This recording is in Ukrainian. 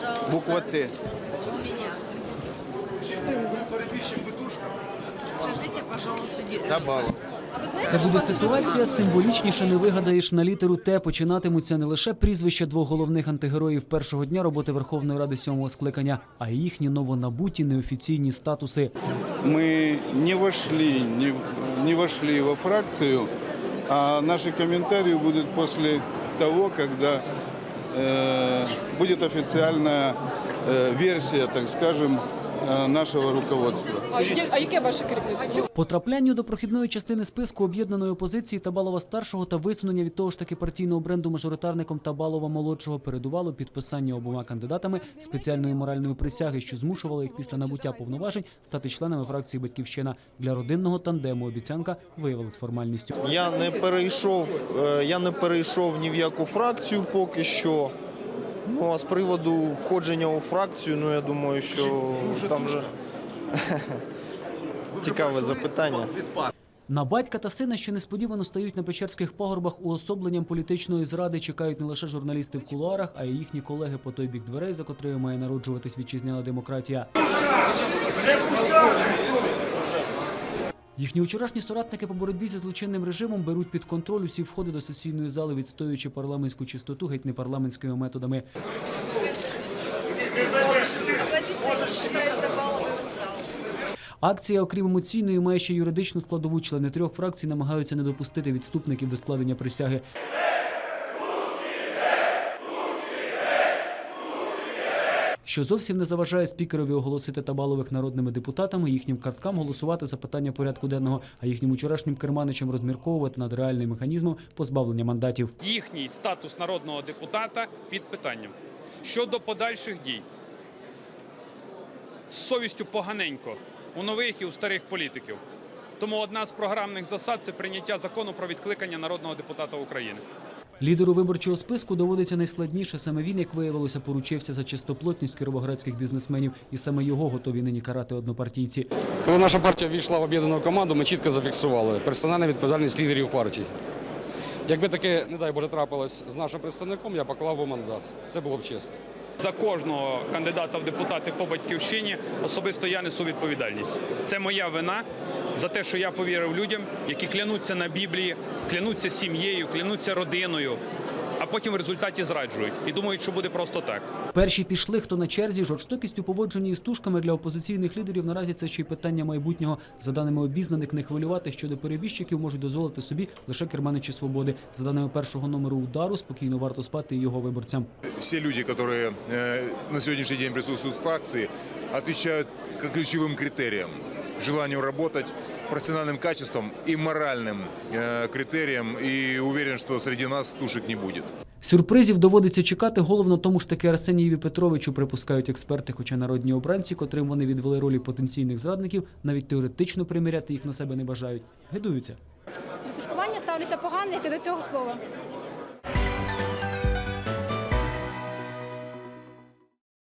пожалуйста. Буква Т. У меня. Скажите, пожалуйста, ди- Табалов. Це буде ситуація символічніше не вигадаєш на літеру Т. Починатимуться не лише прізвища двох головних антигероїв першого дня роботи Верховної Ради сьомого скликання, а й їхні новонабуті неофіційні статуси. Мы не вошли, не, не вошли во фракцию, а наши комментарии будут после того, когда будет официальная э, версия, так скажем, э, нашего руководства. А, яке ваше керівництво? Потраплянню до прохідної частини списку об'єднаної опозиції Табалова старшого та висунення від того ж таки партійного бренду мажоритарником Табалова молодшого передувало підписання обома кандидатами спеціальної моральної присяги, що змушувало їх після набуття повноважень стати членами фракції Батьківщина. Для родинного тандему обіцянка виявилась формальністю. Я не перейшов, е, я не перейшов ні в яку фракцію поки що. Ну а з приводу входження у фракцію, ну я думаю, що там вже цікаве запитання. На батька та сина, що несподівано стають на печерських пагорбах уособленням політичної зради, чекають не лише журналісти в кулуарах, а й їхні колеги по той бік дверей, за котрими має народжуватись вітчизняна демократія. Їхні вчорашні соратники по боротьбі зі злочинним режимом беруть під контроль усі входи до сесійної зали, відстоюючи парламентську чистоту геть не парламентськими методами. Акція, окрім емоційної, має ще юридичну складову. Члени трьох фракцій намагаються не допустити відступників до складення присяги. Що зовсім не заважає спікерові оголосити Табалових народними депутатами, їхнім карткам голосувати за питання порядку денного, а їхнім вчорашнім керманичам розмірковувати над реальним механізмом позбавлення мандатів. їхній статус народного депутата під питанням. Щодо подальших дій, з совістю поганенько у нових і у старих політиків. Тому одна з програмних засад це прийняття закону про відкликання народного депутата України. Лідеру виборчого списку доводиться найскладніше. Саме він, як виявилося, поручився за чистоплотність кіровоградських бізнесменів, і саме його готові нині карати однопартійці. Коли наша партія ввійшла в об'єднану команду, ми чітко зафіксували персональну відповідальність лідерів партії. Якби таке, не дай Боже, трапилось з нашим представником, я поклав би мандат. Це було б чесно. За кожного кандидата в депутати по батьківщині особисто я несу відповідальність. Це моя вина за те, що я повірив людям, які клянуться на Біблії, клянуться сім'єю, клянуться родиною, потім в результаті зраджують і думають, що буде просто так. Перші пішли, хто на черзі, жорстокість у поводженні із тушками для опозиційних лідерів наразі це ще й питання майбутнього. За даними обізнаних, не хвилювати щодо перебіжчиків можуть дозволити собі лише керманичі свободи. За даними першого номеру удару, спокійно варто спати і його виборцям. все люди, которые э, на сегодняшний день присутствуют в фракции, отвечают к ключевым критериям. Желанию работать, профессиональным качеством и моральным э, критериям. И уверен, что среди нас тушек не будет. Сюрпризів доводиться чекати головно тому ж таки Арсенієві Петровичу, припускають експерти, хоча народні обранці, котрим вони відвели ролі потенційних зрадників, навіть теоретично приміряти їх на себе не бажають. Гидуються. До тушкування ставлюся погано, як і до цього слова.